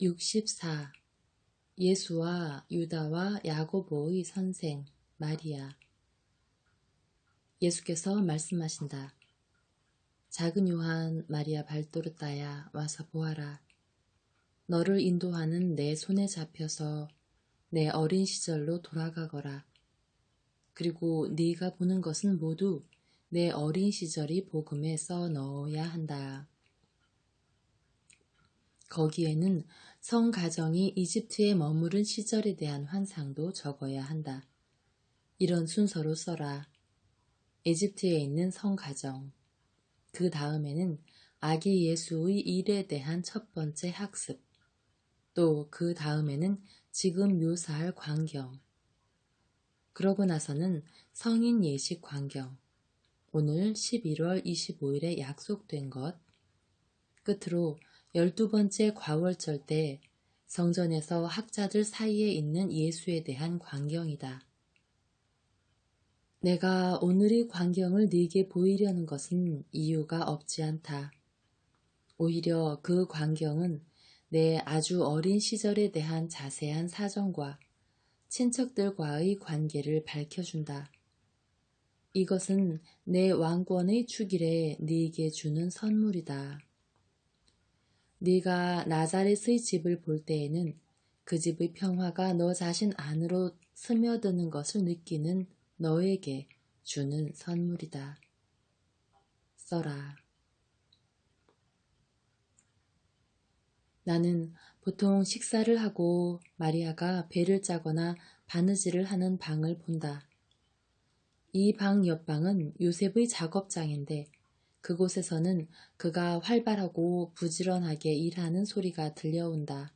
64. 예수와 유다와 야고보의 선생 마리아 예수께서 말씀하신다. 작은 요한 마리아 발도르다야 와서 보아라. 너를 인도하는 내 손에 잡혀서 내 어린 시절로 돌아가거라. 그리고 네가 보는 것은 모두 내 어린 시절이 복음에 써 넣어야 한다. 거기에는 성 가정이 이집트에 머무른 시절에 대한 환상도 적어야 한다. 이런 순서로 써라. 이집트에 있는 성 가정. 그 다음에는 아기 예수의 일에 대한 첫 번째 학습. 또 그 다음에는 지금 묘사할 광경. 그러고 나서는 성인 예식 광경. 오늘 11월 25일에 약속된 것. 끝으로 열두 번째 과월절 때 성전에서 학자들 사이에 있는 예수에 대한 광경이다. 내가 오늘의 광경을 네게 보이려는 것은 이유가 없지 않다. 오히려 그 광경은 내 아주 어린 시절에 대한 자세한 사정과 친척들과의 관계를 밝혀준다. 이것은 내 왕권의 축일에 네게 주는 선물이다. 네가 나자렛의 집을 볼 때에는 그 집의 평화가 너 자신 안으로 스며드는 것을 느끼는 너에게 주는 선물이다. 써라. 나는 보통 식사를 하고 마리아가 배를 짜거나 바느질을 하는 방을 본다. 이 방 옆방은 요셉의 작업장인데 그곳에서는 그가 활발하고 부지런하게 일하는 소리가 들려온다.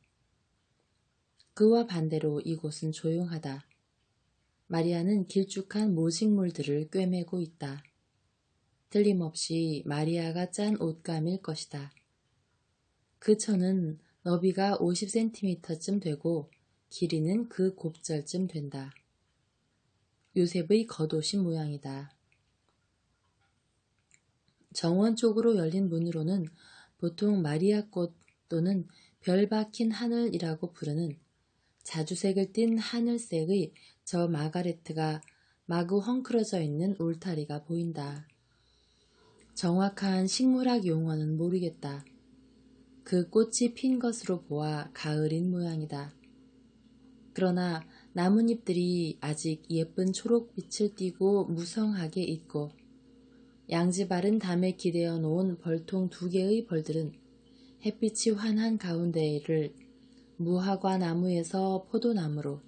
그와 반대로 이곳은 조용하다. 마리아는 길쭉한 모직물들을 꿰매고 있다. 틀림없이 마리아가 짠 옷감일 것이다. 그 천은 너비가 50cm쯤 되고 길이는 그 곱절쯤 된다. 요셉의 겉옷이 모양이다. 정원 쪽으로 열린 문으로는 보통 마리아꽃 또는 별 박힌 하늘이라고 부르는 자주색을 띤 하늘색의 저 마가레트가 마구 헝클어져 있는 울타리가 보인다. 정확한 식물학 용어는 모르겠다. 그 꽃이 핀 것으로 보아 가을인 모양이다. 그러나 나뭇잎들이 아직 예쁜 초록빛을 띠고 무성하게 있고 양지 바른 담에 기대어 놓은 벌통 두 개의 벌들은 햇빛이 환한 가운데를 무화과 나무에서 포도나무로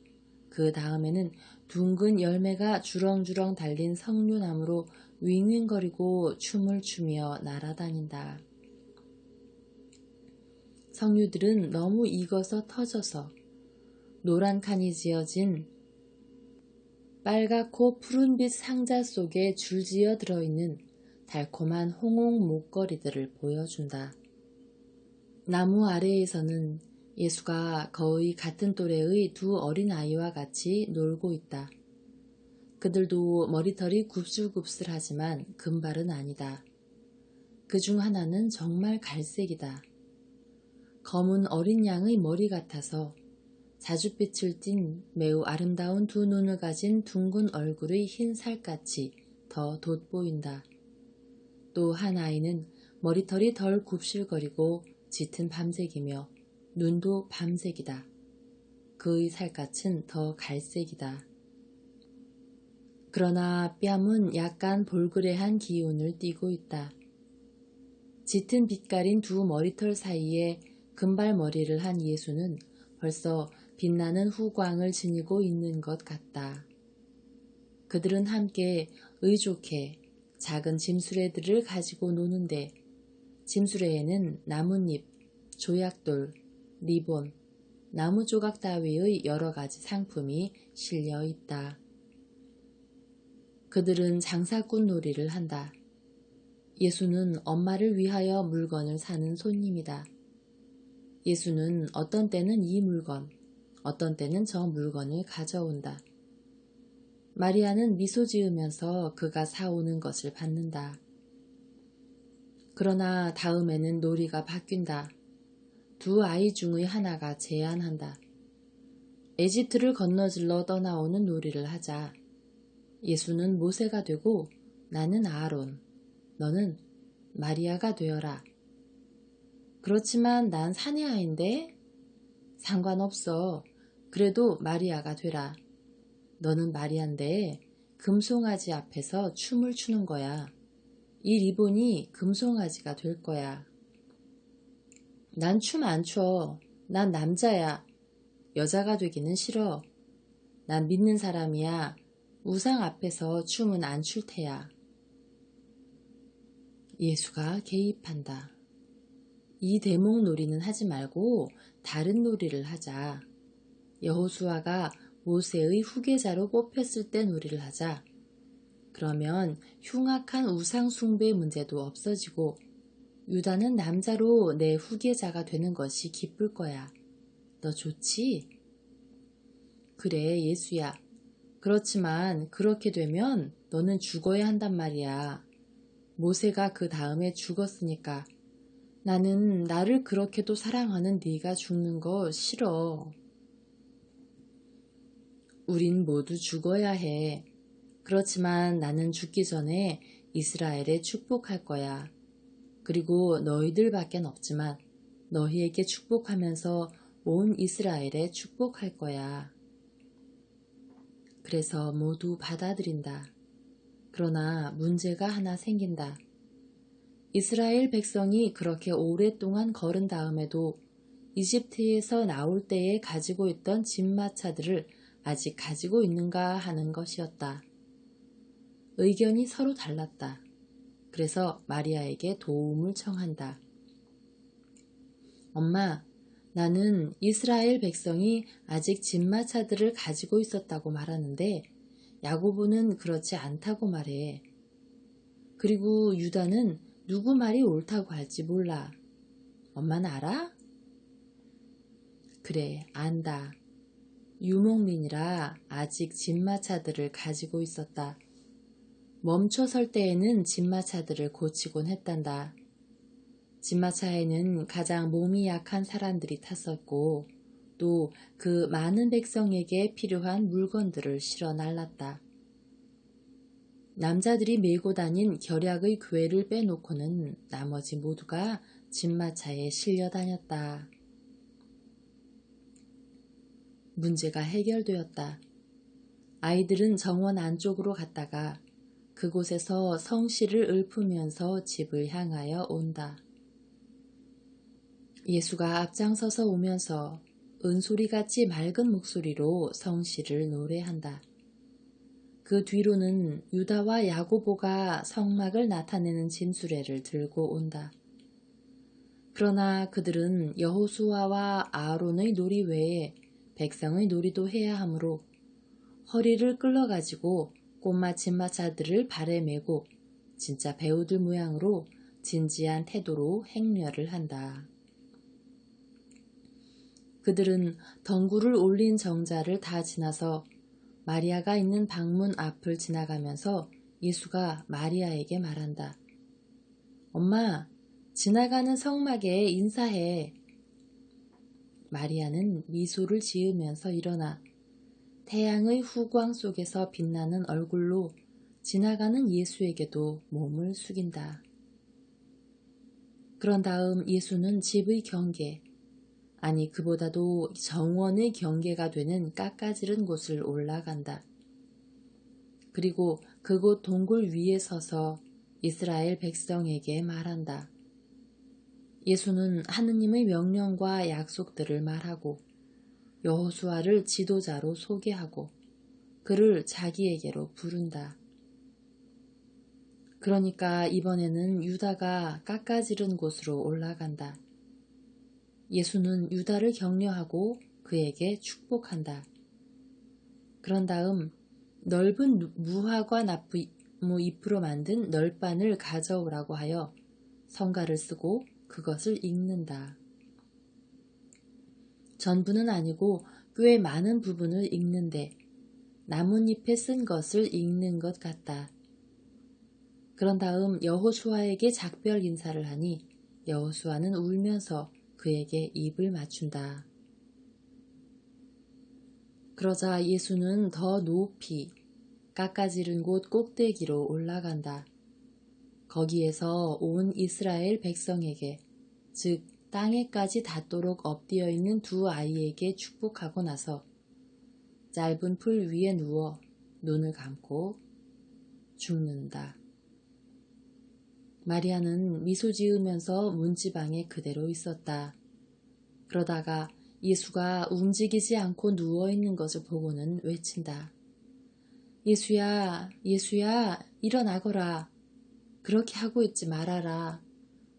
그 다음에는 둥근 열매가 주렁주렁 달린 석류나무로 윙윙거리고 춤을 추며 날아다닌다. 석류들은 너무 익어서 터져서 노란 칸이 지어진 빨갛고 푸른빛 상자 속에 줄지어 들어있는 달콤한 홍옥 목걸이들을 보여준다. 나무 아래에서는 예수가 거의 같은 또래의 두 어린 아이와 같이 놀고 있다. 그들도 머리털이 굽슬굽슬하지만 금발은 아니다. 그 중 하나는 정말 갈색이다. 검은 어린 양의 머리 같아서 자줏빛을 띤 매우 아름다운 두 눈을 가진 둥근 얼굴의 흰 살같이 더 돋보인다. 또 한 아이는 머리털이 덜 굽실거리고 짙은 밤색이며 눈도 밤색이다. 그의 살갗은 더 갈색이다. 그러나 뺨은 약간 볼그레한 기운을 띠고 있다. 짙은 빛깔인 두 머리털 사이에 금발머리를 한 예수는 벌써 빛나는 후광을 지니고 있는 것 같다. 그들은 함께 의족해 작은 짐수레들을 가지고 노는데 짐수레에는 나뭇잎, 조약돌, 리본, 나무 조각 따위의 여러 가지 상품이 실려 있다. 그들은 장사꾼 놀이를 한다. 예수는 엄마를 위하여 물건을 사는 손님이다. 예수는 어떤 때는 이 물건, 어떤 때는 저 물건을 가져온다. 마리아는 미소 지으면서 그가 사오는 것을 받는다. 그러나 다음에는 놀이가 바뀐다. 두 아이 중의 하나가 제안한다. 에집트를 건너질러 떠나오는 놀이를 하자. 예수는 모세가 되고 나는 아론, 너는 마리아가 되어라. 그렇지만 난 사내 아인데 상관없어. 그래도 마리아가 되라. 너는 마리아인데 금송아지 앞에서 춤을 추는 거야. 이 리본이 금송아지가 될 거야. 난 춤 안 춰. 난 남자야. 여자가 되기는 싫어. 난 믿는 사람이야. 우상 앞에서 춤은 안 출 테야. 예수가 개입한다. 이 대목 놀이는 하지 말고 다른 놀이를 하자. 여호수아가 모세의 후계자로 뽑혔을 때 놀이를 하자. 그러면 흉악한 우상 숭배 문제도 없어지고 유다는 남자로 내 후계자가 되는 것이 기쁠 거야. 너 좋지? 그래, 예수야. 그렇지만 그렇게 되면 너는 죽어야 한단 말이야. 모세가 그 다음에 죽었으니까 나는 나를 그렇게도 사랑하는 네가 죽는 거 싫어. 우린 모두 죽어야 해. 그렇지만 나는 죽기 전에 이스라엘에 축복할 거야. 그리고 너희들 밖엔 없지만 너희에게 축복하면서 온 이스라엘에 축복할 거야. 그래서 모두 받아들인다. 그러나 문제가 하나 생긴다. 이스라엘 백성이 그렇게 오랫동안 걸은 다음에도 이집트에서 나올 때에 가지고 있던 진마차들을 아직 가지고 있는가 하는 것이었다. 의견이 서로 달랐다. 그래서 마리아에게 도움을 청한다. 엄마, 나는 이스라엘 백성이 아직 진마차들을 가지고 있었다고 말하는데 야고보는 그렇지 않다고 말해. 그리고 유다는 누구 말이 옳다고 할지 몰라. 엄마는 알아? 그래, 안다. 유목민이라 아직 진마차들을 가지고 있었다. 멈춰 설 때에는 진마차들을 고치곤 했단다. 진마차에는 가장 몸이 약한 사람들이 탔었고 또 그 많은 백성에게 필요한 물건들을 실어 날랐다. 남자들이 메고 다닌 결약의 교회를 빼놓고는 나머지 모두가 진마차에 실려 다녔다. 문제가 해결되었다. 아이들은 정원 안쪽으로 갔다가 그곳에서 성씨를 읊으면서 집을 향하여 온다. 예수가 앞장서서 오면서 은소리같이 맑은 목소리로 성씨를 노래한다. 그 뒤로는 유다와 야고보가 성막을 나타내는 진수레를 들고 온다. 그러나 그들은 여호수아와 아론의 놀이 외에 백성의 놀이도 해야 하므로 허리를 끌어가지고 꽃마 진마차들을 발에 메고 진짜 배우들 모양으로 진지한 태도로 행렬을 한다. 그들은 덩굴을 올린 정자를 다 지나서 마리아가 있는 방문 앞을 지나가면서 예수가 마리아에게 말한다. 엄마, 지나가는 성막에 인사해. 마리아는 미소를 지으면서 일어나 태양의 후광 속에서 빛나는 얼굴로 지나가는 예수에게도 몸을 숙인다. 그런 다음 예수는 집의 경계, 아니 그보다도 정원의 경계가 되는 깎아지른 곳을 올라간다. 그리고 그곳 동굴 위에 서서 이스라엘 백성에게 말한다. 예수는 하느님의 명령과 약속들을 말하고 여호수아를 지도자로 소개하고 그를 자기에게로 부른다. 그러니까 이번에는 유다가 깎아지른 곳으로 올라간다. 예수는 유다를 격려하고 그에게 축복한다. 그런 다음 넓은 무화과 나무 잎으로 만든 널반을 가져오라고 하여 성가를 쓰고 그것을 읽는다. 전부는 아니고 꽤 많은 부분을 읽는데 나뭇잎에 쓴 것을 읽는 것 같다. 그런 다음 여호수아에게 작별 인사를 하니 여호수아는 울면서 그에게 입을 맞춘다. 그러자 예수는 더 높이 깎아지른 곳 꼭대기로 올라간다. 거기에서 온 이스라엘 백성에게, 즉 땅에까지 닿도록 엎드려 있는 두 아이에게 축복하고 나서 짧은 풀 위에 누워 눈을 감고 죽는다. 마리아는 미소 지으면서 문지방에 그대로 있었다. 그러다가 예수가 움직이지 않고 누워있는 것을 보고는 외친다. 예수야, 예수야, 일어나거라. 그렇게 하고 있지 말아라.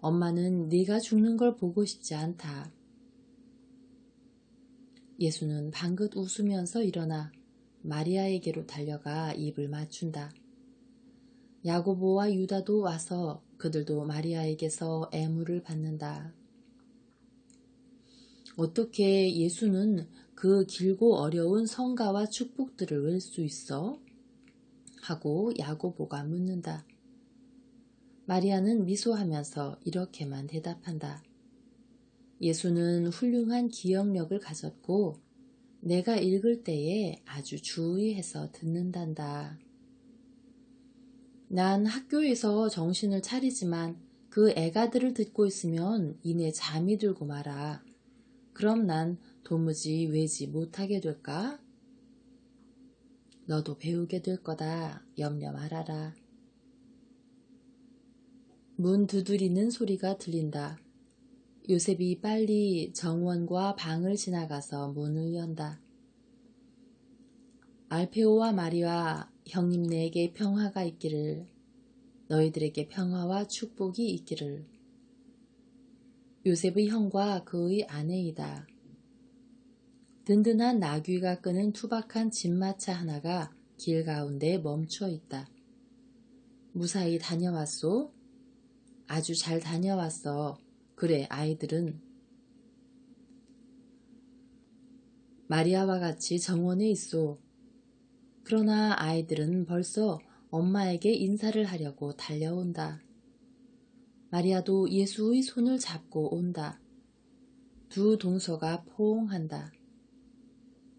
엄마는 네가 죽는 걸 보고 싶지 않다. 예수는 방긋 웃으면서 일어나 마리아에게로 달려가 입을 맞춘다. 야고보와 유다도 와서 그들도 마리아에게서 애무를 받는다. 어떻게 예수는 그 길고 어려운 성가와 축복들을 웰수 있어? 하고 야고보가 묻는다. 마리아는 미소하면서 이렇게만 대답한다. 예수는 훌륭한 기억력을 가졌고 내가 읽을 때에 아주 주의해서 듣는단다. 난 학교에서 정신을 차리지만 그 애가들을 듣고 있으면 이내 잠이 들고 말아. 그럼 난 도무지 외지 못하게 될까? 너도 배우게 될 거다. 염려 말아라. 문 두드리는 소리가 들린다. 요셉이 빨리 정원과 방을 지나가서 문을 연다. 알페오와 마리와 형님네에게 평화가 있기를 너희들에게 평화와 축복이 있기를 요셉의 형과 그의 아내이다. 든든한 나귀가 끄는 투박한 집마차 하나가 길 가운데 멈춰 있다. 무사히 다녀왔소? 아주 잘 다녀왔어. 그래, 아이들은 마리아와 같이 정원에 있소. 그러나 아이들은 벌써 엄마에게 인사를 하려고 달려온다. 마리아도 예수의 손을 잡고 온다. 두 동서가 포옹한다.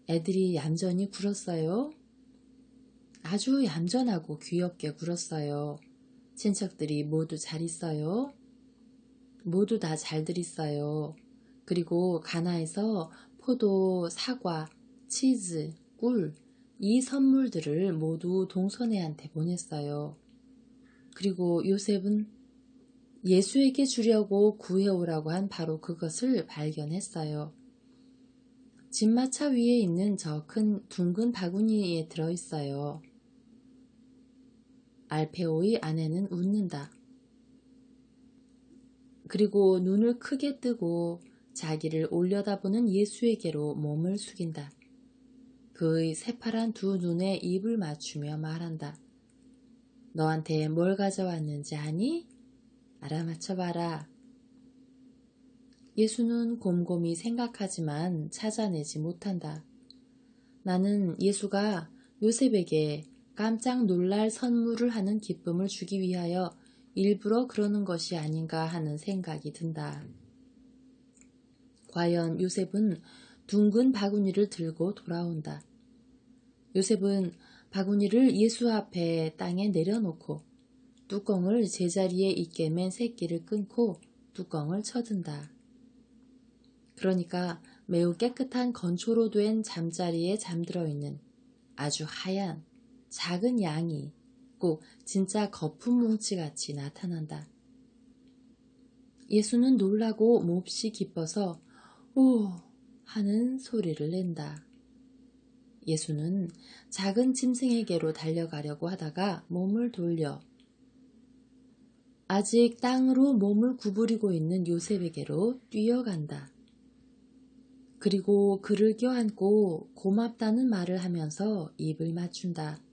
애들이 얌전히 굴었어요. 아주 얌전하고 귀엽게 굴었어요. 친척들이 모두 잘 있어요. 모두 다 잘들 있어요. 그리고 가나에서 포도, 사과, 치즈, 꿀, 이 선물들을 모두 동선애한테 보냈어요. 그리고 요셉은 예수에게 주려고 구해오라고 한 바로 그것을 발견했어요. 집마차 위에 있는 저 큰 둥근 바구니에 들어있어요. 알페오의 아내는 웃는다. 그리고 눈을 크게 뜨고 자기를 올려다보는 예수에게로 몸을 숙인다. 그의 새파란 두 눈에 입을 맞추며 말한다. 너한테 뭘 가져왔는지 아니? 알아맞혀봐라. 예수는 곰곰이 생각하지만 찾아내지 못한다. 나는 예수가 요셉에게 깜짝 놀랄 선물을 하는 기쁨을 주기 위하여 일부러 그러는 것이 아닌가 하는 생각이 든다. 과연 요셉은 둥근 바구니를 들고 돌아온다. 요셉은 바구니를 예수 앞에 땅에 내려놓고 뚜껑을 제자리에 있게 맨 새끼를 끊고 뚜껑을 쳐든다. 그러니까 매우 깨끗한 건초로 된 잠자리에 잠들어 있는 아주 하얀 작은 양이 꼭 진짜 거품 뭉치같이 나타난다. 예수는 놀라고 몹시 기뻐서 오 하는 소리를 낸다. 예수는 작은 짐승에게로 달려가려고 하다가 몸을 돌려 아직 땅으로 몸을 구부리고 있는 요셉에게로 뛰어간다. 그리고 그를 껴안고 고맙다는 말을 하면서 입을 맞춘다.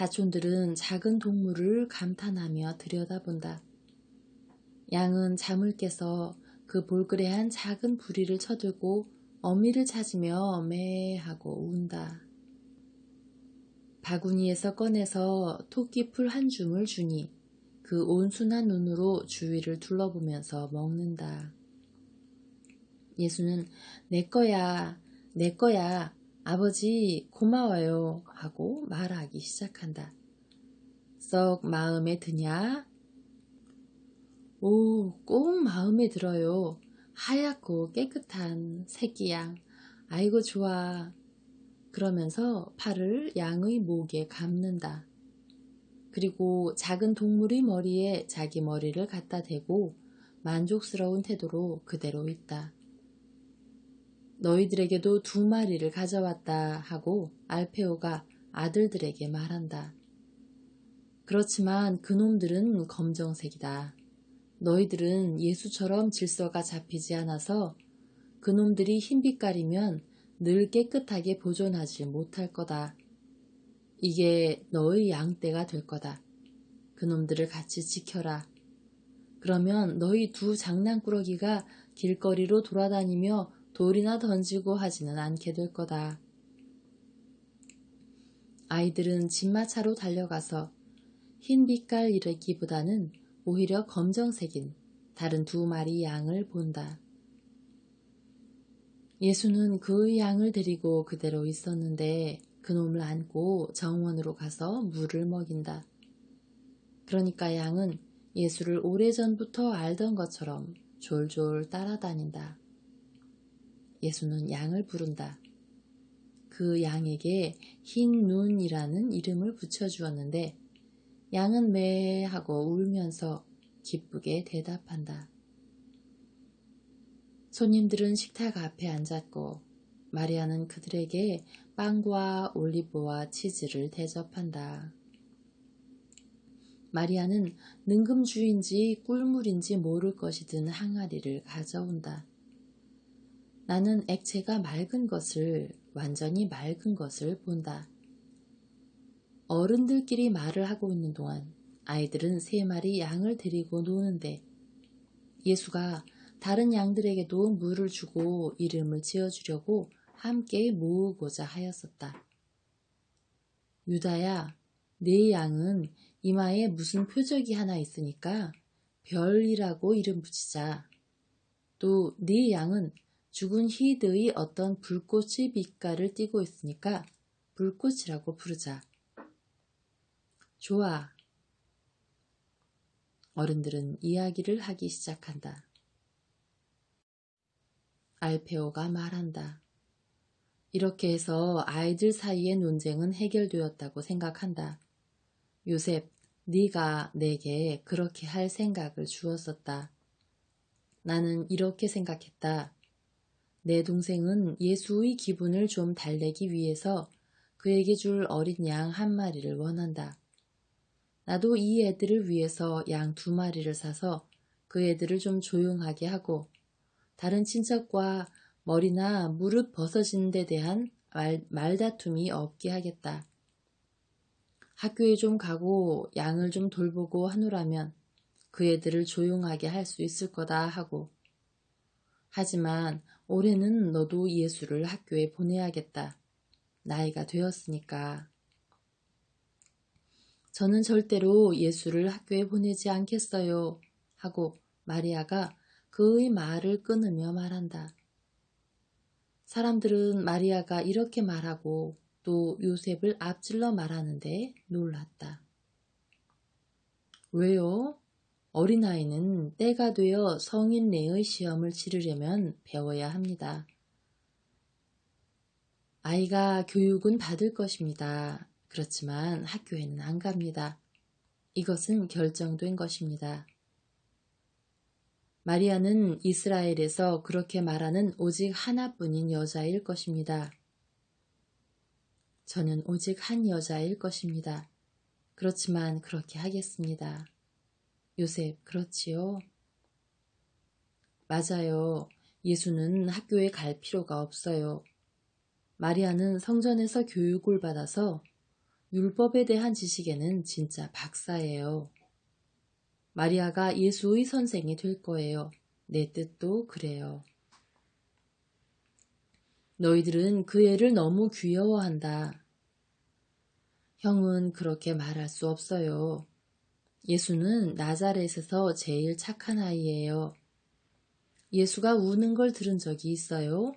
사촌들은 작은 동물을 감탄하며 들여다본다. 양은 잠을 깨서 그 볼그레한 작은 부리를 쳐들고 어미를 찾으며 매하고 운다. 바구니에서 꺼내서 토끼풀 한 줌을 주니 그 온순한 눈으로 주위를 둘러보면서 먹는다. 예수는 내 거야, 내 거야, 아버지 고마워요 하고 말하기 시작한다. 썩 마음에 드냐? 오, 꼭 마음에 들어요. 하얗고 깨끗한 새끼 양. 아이고 좋아. 그러면서 팔을 양의 목에 감는다. 그리고 작은 동물의 머리에 자기 머리를 갖다 대고 만족스러운 태도로 그대로 있다. 너희들에게도 두 마리를 가져왔다 하고 알페오가 아들들에게 말한다. 그렇지만 그놈들은 검정색이다. 너희들은 예수처럼 질서가 잡히지 않아서 그놈들이 흰빛깔이면 늘 깨끗하게 보존하지 못할 거다. 이게 너의 양떼가 될 거다. 그놈들을 같이 지켜라. 그러면 너희 두 장난꾸러기가 길거리로 돌아다니며 돌이나 던지고 하지는 않게 될 거다. 아이들은 집마차로 달려가서 흰 빛깔 이르기보다는 오히려 검정색인 다른 두 마리 양을 본다. 예수는 그의 양을 데리고 그대로 있었는데 그놈을 안고 정원으로 가서 물을 먹인다. 그러니까 양은 예수를 오래전부터 알던 것처럼 졸졸 따라다닌다. 예수는 양을 부른다. 그 양에게 흰 눈이라는 이름을 붙여주었는데 양은 매 하고 울면서 기쁘게 대답한다. 손님들은 식탁 앞에 앉았고 마리아는 그들에게 빵과 올리브와 치즈를 대접한다. 마리아는 능금주인지 꿀물인지 모를 것이든 항아리를 가져온다. 나는 액체가 맑은 것을 완전히 맑은 것을 본다. 어른들끼리 말을 하고 있는 동안 아이들은 세 마리 양을 데리고 노는데 예수가 다른 양들에게도 물을 주고 이름을 지어주려고 함께 모으고자 하였었다. 유다야, 네 양은 이마에 무슨 표적이 하나 있으니까 별이라고 이름 붙이자. 또 네 양은 죽은 히드의 어떤 불꽃의 빛깔을 띠고 있으니까 불꽃이라고 부르자. 좋아. 어른들은 이야기를 하기 시작한다. 알페오가 말한다. 이렇게 해서 아이들 사이의 논쟁은 해결되었다고 생각한다. 요셉, 네가 내게 그렇게 할 생각을 주었었다. 나는 이렇게 생각했다. 내 동생은 예수의 기분을 좀 달래기 위해서 그에게 줄 어린 양 한 마리를 원한다. 나도 이 애들을 위해서 양 두 마리를 사서 그 애들을 좀 조용하게 하고 다른 친척과 머리나 무릎 벗어진 데 대한 말, 말다툼이 없게 하겠다. 학교에 좀 가고 양을 좀 돌보고 하노라면 그 애들을 조용하게 할 수 있을 거다 하고 하지만 올해는 너도 예수를 학교에 보내야겠다. 나이가 되었으니까. 저는 절대로 예수를 학교에 보내지 않겠어요. 하고 마리아가 그의 말을 끊으며 말한다. 사람들은 마리아가 이렇게 말하고 또 요셉을 앞질러 말하는데 놀랐다. 왜요? 어린아이는 때가 되어 성인 내의 시험을 치르려면 배워야 합니다. 아이가 교육은 받을 것입니다. 그렇지만 학교에는 안 갑니다. 이것은 결정된 것입니다. 마리아는 이스라엘에서 그렇게 말하는 오직 하나뿐인 여자일 것입니다. 저는 오직 한 여자일 것입니다. 그렇지만 그렇게 하겠습니다. 요셉, 그렇지요? 맞아요. 예수는 학교에 갈 필요가 없어요. 마리아는 성전에서 교육을 받아서 율법에 대한 지식에는 진짜 박사예요. 마리아가 예수의 선생이 될 거예요. 내 뜻도 그래요. 너희들은 그 애를 너무 귀여워한다. 형은 그렇게 말할 수 없어요. 예수는 나자렛에서 제일 착한 아이예요. 예수가 우는 걸 들은 적이 있어요?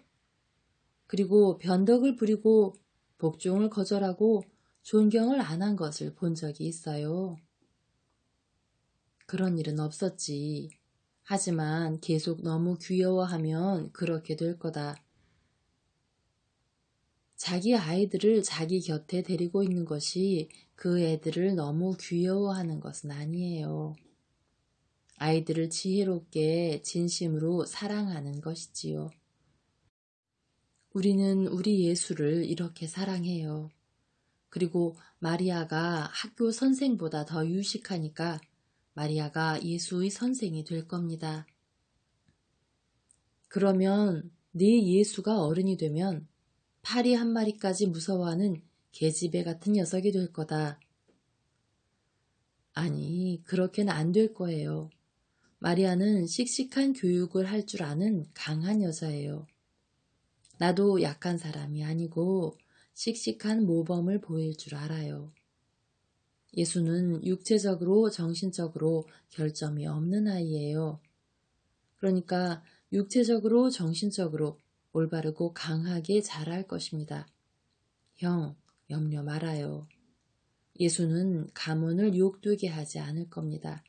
그리고 변덕을 부리고 복종을 거절하고 존경을 안 한 것을 본 적이 있어요? 그런 일은 없었지. 하지만 계속 너무 귀여워하면 그렇게 될 거다. 자기 아이들을 자기 곁에 데리고 있는 것이 그 애들을 너무 귀여워하는 것은 아니에요. 아이들을 지혜롭게 진심으로 사랑하는 것이지요. 우리는 우리 예수를 이렇게 사랑해요. 그리고 마리아가 학교 선생보다 더 유식하니까 마리아가 예수의 선생이 될 겁니다. 그러면 네 예수가 어른이 되면 파리 한 마리까지 무서워하는 계집애 같은 녀석이 될 거다. 아니, 그렇게는 안 될 거예요. 마리아는 씩씩한 교육을 할 줄 아는 강한 여자예요. 나도 약한 사람이 아니고 씩씩한 모범을 보일 줄 알아요. 예수는 육체적으로 정신적으로 결점이 없는 아이예요. 그러니까 육체적으로 정신적으로 올바르고 강하게 자랄 것입니다. 형, 염려 말아요. 예수는 가문을 욕되게 하지 않을 겁니다.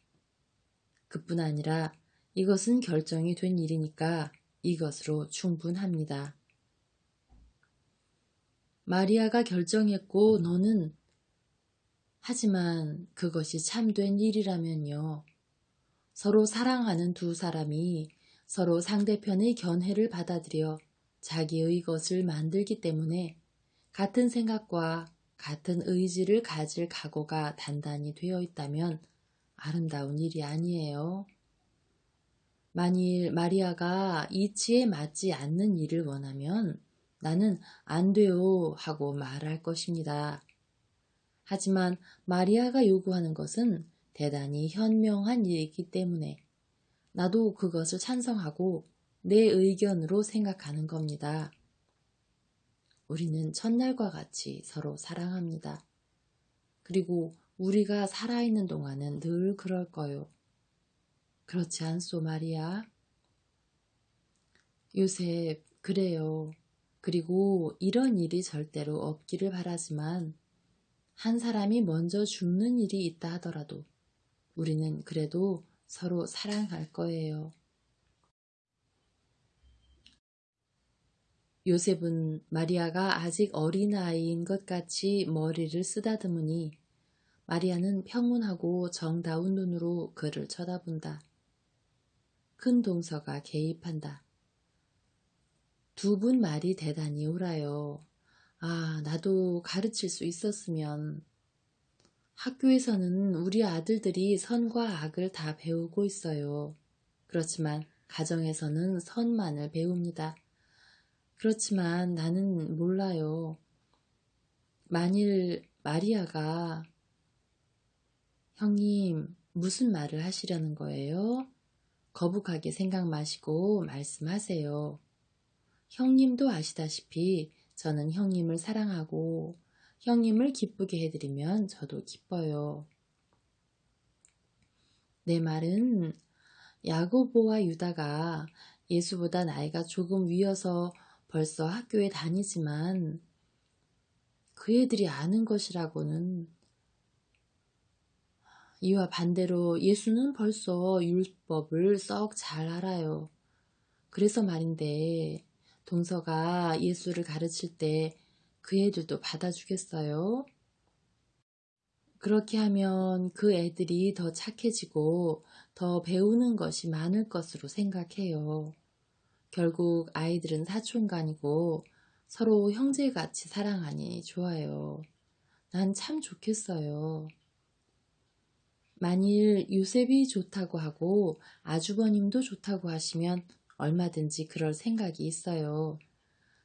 그뿐 아니라 이것은 결정이 된 일이니까 이것으로 충분합니다. 마리아가 결정했고 너는 하지만 그것이 참된 일이라면요. 서로 사랑하는 두 사람이 서로 상대편의 견해를 받아들여 자기의 것을 만들기 때문에 같은 생각과 같은 의지를 가질 각오가 단단히 되어 있다면 아름다운 일이 아니에요. 만일 마리아가 이치에 맞지 않는 일을 원하면 나는 안 돼요 하고 말할 것입니다. 하지만 마리아가 요구하는 것은 대단히 현명한 일이기 때문에 나도 그것을 찬성하고 내 의견으로 생각하는 겁니다. 우리는 첫날과 같이 서로 사랑합니다. 그리고 우리가 살아있는 동안은 늘 그럴 거요. 그렇지 않소, 마리아? 요셉, 그래요. 그리고 이런 일이 절대로 없기를 바라지만 한 사람이 먼저 죽는 일이 있다 하더라도 우리는 그래도 서로 사랑할 거예요. 요셉은 마리아가 아직 어린아이인 것 같이 머리를 쓰다듬으니 마리아는 평온하고 정다운 눈으로 그를 쳐다본다. 큰 동서가 개입한다. 두 분 말이 대단히 옳아요. 아, 나도 가르칠 수 있었으면. 학교에서는 우리 아들들이 선과 악을 다 배우고 있어요. 그렇지만 가정에서는 선만을 배웁니다. 그렇지만 나는 몰라요. 만일 마리아가 형님 무슨 말을 하시려는 거예요? 거북하게 생각 마시고 말씀하세요. 형님도 아시다시피 저는 형님을 사랑하고 형님을 기쁘게 해드리면 저도 기뻐요. 내 말은 야고보와 유다가 예수보다 나이가 조금 위여서 벌써 학교에 다니지만 그 애들이 아는 것이라고는 이와 반대로 예수는 벌써 율법을 썩 잘 알아요. 그래서 말인데 동서가 예수를 가르칠 때 그 애들도 받아주겠어요? 그렇게 하면 그 애들이 더 착해지고 더 배우는 것이 많을 것으로 생각해요. 결국 아이들은 사촌간이고 서로 형제같이 사랑하니 좋아요. 난 참 좋겠어요. 만일 요셉이 좋다고 하고 아주버님도 좋다고 하시면 얼마든지 그럴 생각이 있어요.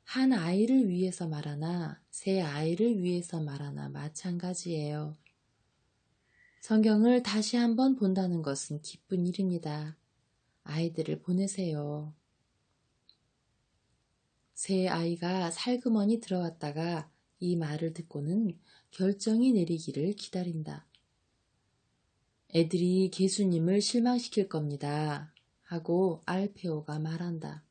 한 아이를 위해서 말하나 새 아이를 위해서 말하나 마찬가지예요. 성경을 다시 한번 본다는 것은 기쁜 일입니다. 아이들을 보내세요. 새 아이가 살그머니 들어왔다가 이 말을 듣고는 결정이 내리기를 기다린다. 애들이 예수님을 실망시킬 겁니다. 하고 알페오가 말한다.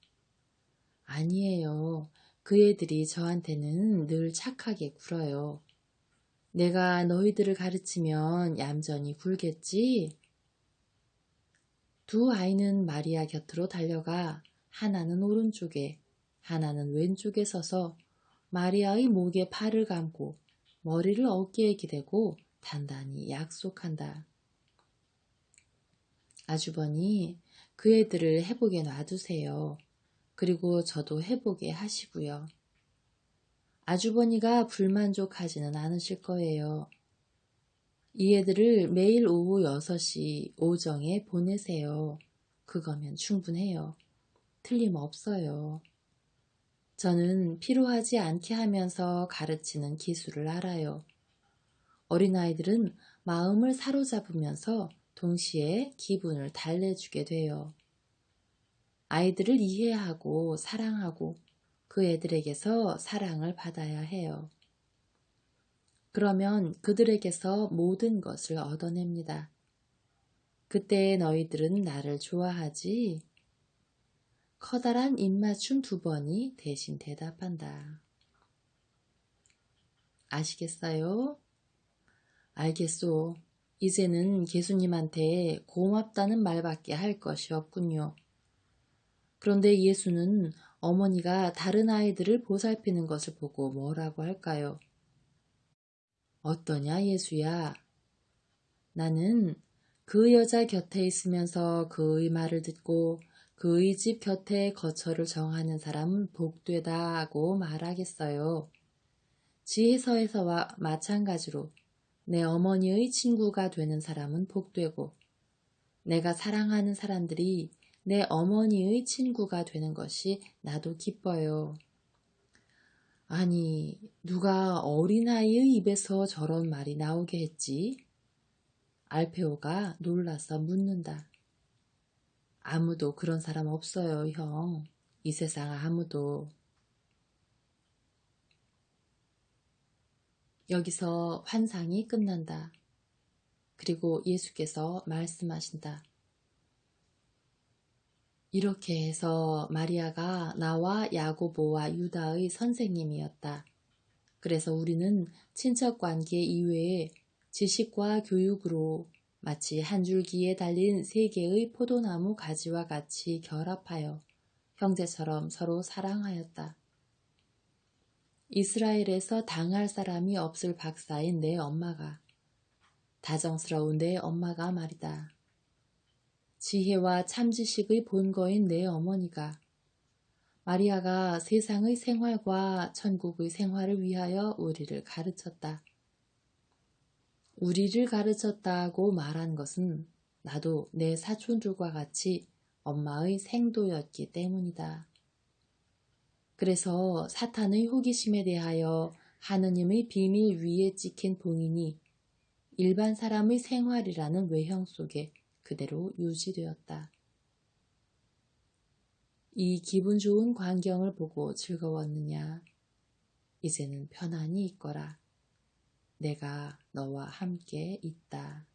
아니에요. 그 애들이 저한테는 늘 착하게 굴어요. 내가 너희들을 가르치면 얌전히 굴겠지? 두 아이는 마리아 곁으로 달려가 하나는 오른쪽에, 하나는 왼쪽에 서서 마리아의 목에 팔을 감고 머리를 어깨에 기대고 단단히 약속한다. 아주버니, 그 애들을 해보게 놔두세요. 그리고 저도 해보게 하시고요. 아주버니가 불만족하지는 않으실 거예요. 이 애들을 매일 오후 6시 오정에 보내세요. 그거면 충분해요. 틀림없어요. 저는 필요하지 않게 하면서 가르치는 기술을 알아요. 어린아이들은 마음을 사로잡으면서 동시에 기분을 달래주게 돼요. 아이들을 이해하고 사랑하고 그 애들에게서 사랑을 받아야 해요. 그러면 그들에게서 모든 것을 얻어냅니다. 그때 너희들은 나를 좋아하지? 커다란 입맞춤 두 번이 대신 대답한다. 아시겠어요? 알겠소. 이제는 예수님한테 고맙다는 말밖에 할 것이 없군요. 그런데 예수는 어머니가 다른 아이들을 보살피는 것을 보고 뭐라고 할까요? 어떠냐, 예수야? 나는 그 여자 곁에 있으면서 그의 말을 듣고 그의 집 곁에 거처를 정하는 사람은 복되다고 말하겠어요. 지혜서에서와 마찬가지로 내 어머니의 친구가 되는 사람은 복되고 내가 사랑하는 사람들이 내 어머니의 친구가 되는 것이 나도 기뻐요. 아니, 누가 어린아이의 입에서 저런 말이 나오게 했지? 알페오가 놀라서 묻는다. 아무도 그런 사람 없어요, 형. 이 세상 아무도. 여기서 환상이 끝난다. 그리고 예수께서 말씀하신다. 이렇게 해서 마리아가 나와 야고보와 유다의 선생님이었다. 그래서 우리는 친척 관계 이외에 지식과 교육으로 마치 한 줄기에 달린 세 개의 포도나무 가지와 같이 결합하여 형제처럼 서로 사랑하였다. 이스라엘에서 당할 사람이 없을 박사인 내 엄마가 다정스러운 내 엄마가 말이다. 지혜와 참지식의 본거인 내 어머니가 마리아가 세상의 생활과 천국의 생활을 위하여 우리를 가르쳤다. 우리를 가르쳤다고 말한 것은 나도 내 사촌들과 같이 엄마의 생도였기 때문이다. 그래서 사탄의 호기심에 대하여 하느님의 비밀 위에 찍힌 봉인이 일반 사람의 생활이라는 외형 속에 그대로 유지되었다. 이 기분 좋은 광경을 보고 즐거웠느냐? 이제는 편안히 있거라. 내가 너와 함께 있다.